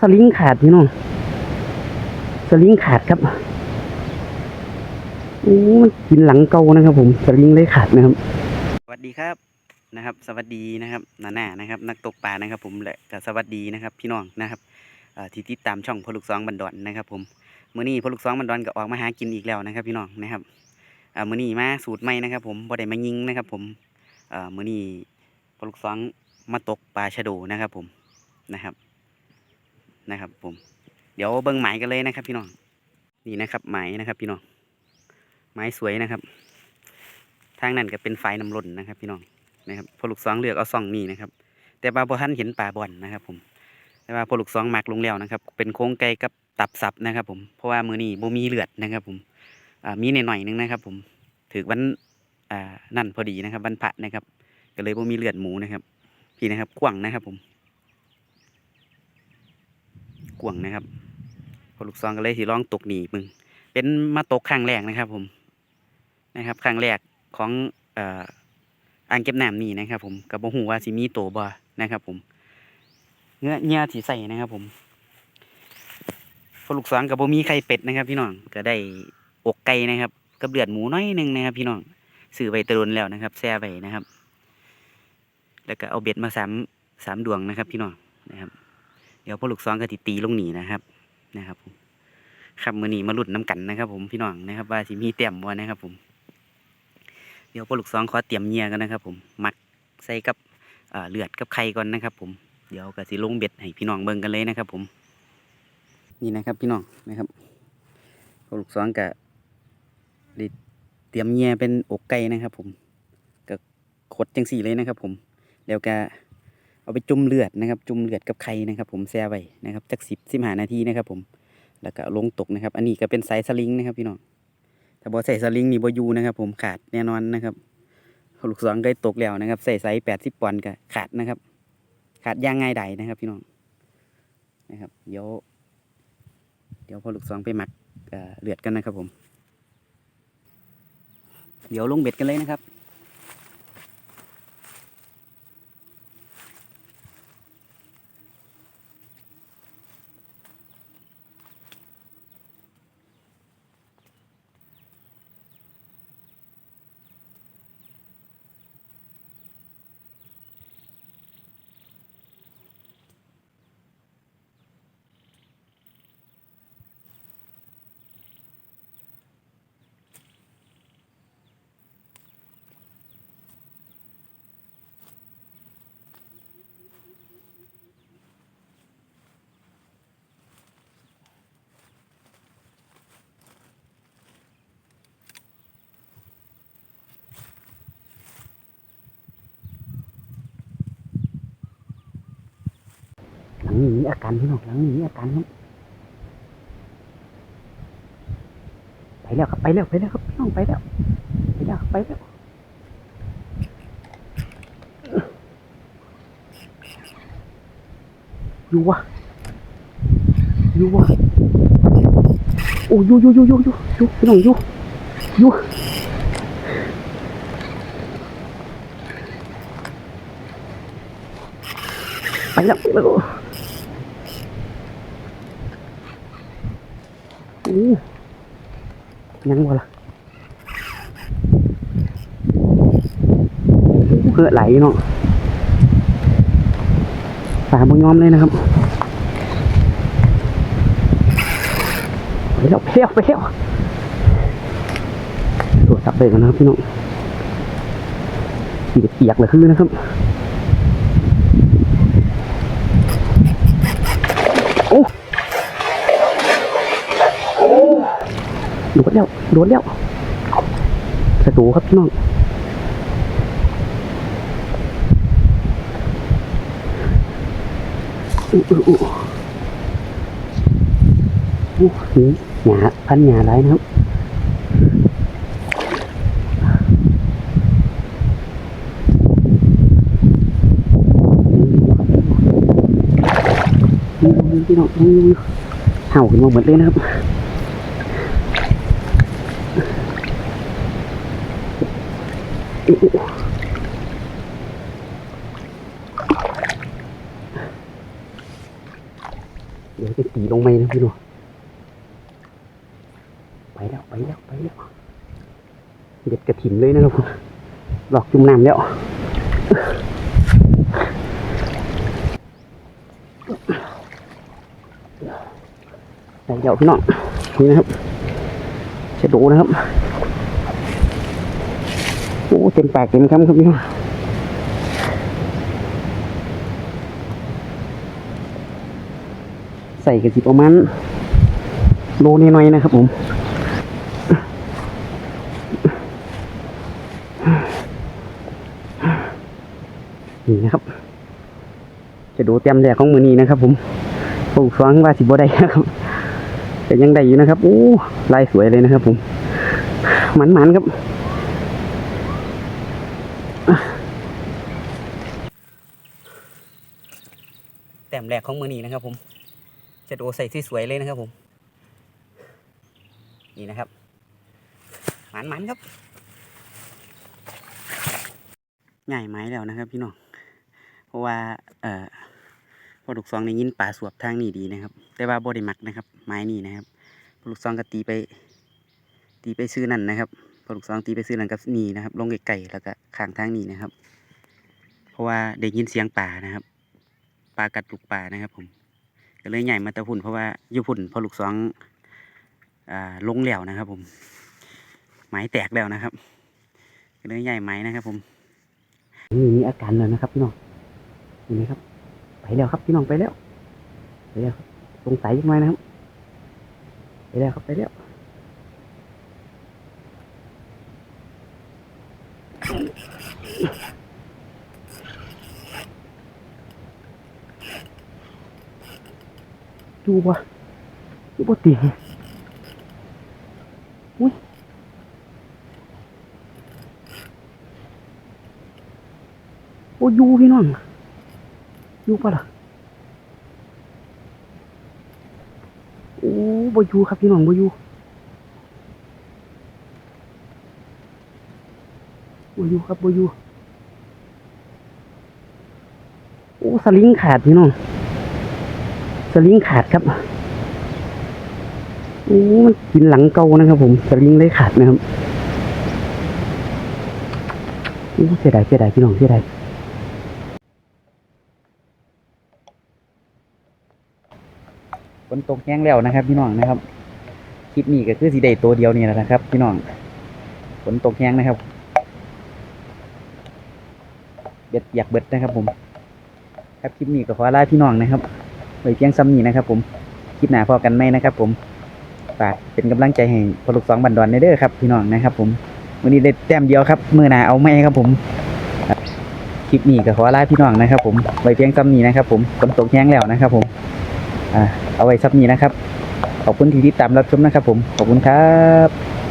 สลิงขาดพี่น้องสลิงขาดครับโอ้มันกินหลังเกานะครับ ผมสลิงเลยขาดนะครับ สวัสดีครับนะครับ สวัสดีนะครับนาหน้านะครับ นักตกปลานะครับ ผมและก็สวัสดีนะครับ พี่น้องนะครับที่ติดตามช่องพลูกสองบันดอนนะครับ ผมมื้อนี้พลูกสองบันดอนก็ออกมาหากินอีกแล้วนะครับ พี่น้องนะครับอ่ามื้อนี้มาสูตรใหม่นะครับ ผมบ่ได้มายิงนะครับ ผมเมื้อนี้พลูกสองมาตกปลาชะโดนะครับ ผมนะครับ นะครับ ผม เดี๋ยวเบิ่งหมายกันเลยนะครับ พี่น้องนี่นะครับหมายนะครับ พี่น้องไม้สวยนะครับ ทางนั้นก็เป็นไฟน้ำล้นนะครับ พี่น้องนะครับพอลูกสองเลือกเอาซองนี่นะครับ แต่ว่าพอท่านเห็นป่าบอนนะครับ ผม แต่ว่าพอลูกสองมักลงแล้วนะครับ เป็นโค้งไก่กับตับสับนะครับ ผมเพราะว่ามือนี้บ่มีเลือดนะครับ ผมมีหน่อยๆนึงนะครับ ผมถือวันนั่นพอดีนะครับวันพระนะครับ ก็เลยบ่มีเลือดหมูนะครับ พี่นะครับกว่างนะครับ ผม ว่างนะครับพอลูกซองก็เลยสิลองตกหนีมึง เป็นมาตกครั้งแรกนะครับ ผมนะครับครั้งแรกของอ่ออ่างเก็บน้ำนี่นะครับ ผมกับบ่ฮู้ว่าสิมีโตวบ่นะครับ ผมเงื้อเงี้ยที่ใส่นะครับ ผมพอลูกซองกับบ่มีไข่เป็ดนะครับ พี่น้องก็ได้อกไก่นะครับกับเลือดหมูน้อยหนึ่งนะครับ พี่น้องซื้อไว้ตะลุนแล้วนะครับแช่ไว้นะครับ แล้วก็เอาเบ็ดมาสามสามดวงนะครับ พี่น้องนะครับ เดี๋ยวพอลูกซองก็ติตีลงหนีนะครับนะครับผมครับมือหนีมาหลุดน้ำกันนะครับ ผมพี่น้องนะครับ ว่าสิมีเตรียมบ่นะครับ ผม เดี๋ยวพอลูกซองขอเตรียมเงียกันนะครับ ผมหมักใส่กับเลือดกับไข่ก่อนนะครับ ผมเดี๋ยวก็สิลงเบ็ดให้พี่น้องเบิ่งกันเลยนะครับ ผม นี่นะครับพี่น้องนะครับพอลูกซองก็ได้เตรียมเงียเป็นอกไก่นะครับ ผมก็ขดจังสี่เลยนะครับ ผมแล้วก็ เอาไปจุ่มเลือดนะครับ จุ่มเลือดกับไข่นะครับ ผมแช่ไว้นะครับจักสิบสิบหานาทีนะครับ ผมแล้วก็ลงตกนะครับ อันนี้ก็เป็นสายสลิงนะครับพี่น้องถ้าบอใส่สลิงนี่บอยูนะครับผมขาดแน่นอนนะครับลูกสองได้ตกแล้วนะครับ ใส่ไซส์แปดสิบปอนด์ก็ขาดนะครับ ขาดย่างง่ายใดนะครับ พี่น้องนะครับ เดี๋ยว เดี๋ยวพอลูกสองไปหมักเลือดกันนะครับผม เดี๋ยวลงเบ็ดกันเลยนะครับ นี้มีอาการพี่น้องหลังนี้มีอาการครับไปแล้วครับไปแล้วไปแล้วครับพี่น้องไปแล้วไปแล้วไปแล้วอยู่วะอยู่วะโอ้อยู่อยู่อยู่อยู่อยู่อยู่พี่น้องอยู่อยู่ไปแล้วไปแล้ว อู้ ยังบ่ล่ะเพื่อไหลเนาะปลาบ่ยอมเลยนะครับไปแล้วไปแล้วไปแล้วตรวจจับเลยกันนะครับพี่น้องเปียกเลยคือนะครับ โดดแล้วโดดแล้วสตูครับพี่น้องอู้อู้อู้อู้นี่หยาพันหยาไรนะครับนี่พี่น้องเห่าขึ้นมาหมดเลยนะครับ เดี๋ยวจะตีลงไหมนะพี่น้องไปแล้วไปแล้วไปแล้วเด็ดกระถิ่นเลยนะครับผมหลอกจุ่มน้ำแล้วเดี๋ยวพี่น้องนี่นะครับเชดโดนะครับ โอ้เต็มปากเต็มคำครับพี่น้องใส่กระสิประมาณโลนิดหน่อยนะครับผมนี่นะครับ จะดูเต็มแรกของมือนี้นะครับ ผมปลูกฟังว่าสิบ่ได้นะครับแต่ยังได้อยู่นะครับโอ้ลายสวยเลยนะครับ ผมหมันๆครับ แต้มแรกของมือนี้นะครับ ผมจะดูใส่ที่สวยเลยนะครับ ผม นี่นะครับหมันๆครับง่ายไหมแล้วนะครับ พี่น้องเพราะว่า เอ่อพอลูกซองในยินป่าสวบทางนี้ดีนะครับ แต่ว่าบไดิมักนะครับ ไม้นี่นะครับพอลูกซองก็ตีไป ตีไปซื้อนั่นนะครับ พอลูกซองตีไปซื้อนั่นกับนี่นะครับ ลงไก่แล้วก็ข้างทางนี้นะครับ เพราะว่าได้ยินเสียงป่านะครับปลากัดลูกป่านะครับ ผม ก็เลยใหญ่มาตะพุ่นเพราะว่ายู่พุ่นพอลูกสองอ่าลงแล้วนะครับ ผมไม้แตกแล้วนะครับก็เลยใหญ่ไม้นะครับ ผมนี่มีอาการแล้วนะครับพี่น้องเห็นไหมครับ ไปแล้วครับพี่น้องไปแล้วไปแล้วสงสัยยังไงนะครับ ไปแล้วครับไปแล้ว ดูวะดูบ่ตีอุ้ยโอ้ยูพี่น้องยูปะล่ะโอ้บ่ยูครับพี่น้องบ่ยู บอยูครับบอยูโอ้สลิงขาดพี่น้องสลิงขาดครับโอ้มันกินหลังเก่านะครับ ผมสลิงเลยขาดนะครับโอ้เสียดายเสียดายพี่น้องเสียดายฝนตกแห้งแล้วนะครับ พี่น้องนะครับคลิปนี้ก็คือสีได้ตัวเดียวนี่แหละนะครับ พี่น้องฝนตกแห้งนะครับ เบ็ดอยากเบ็ดนะครับผม ครับคลิปนี้ก็ขอลาพี่น้องนะครับไว้เพียงซ้ำนี้นะครับ ผมคลิปหน้าพอกันไหมนะครับผมฝากเป็นกำลังใจให้พลูกสองบันดอนในเด้อครับพี่น้องนะครับ ผมวันนี้ได้แต้มเดียวครับมือหนาเอาไหมครับผมครับคลิปนี้ก็ขอลาพี่น้องนะครับ ผมไว้เพียงซ้ำนี้นะครับ ผมฝนตกแห้งแล้วนะครับ ผมอ่าเอาไว้ซ้ำนี้นะครับขอบคุณที่ติดตามรับชมนะครับ ผมขอบคุณครับ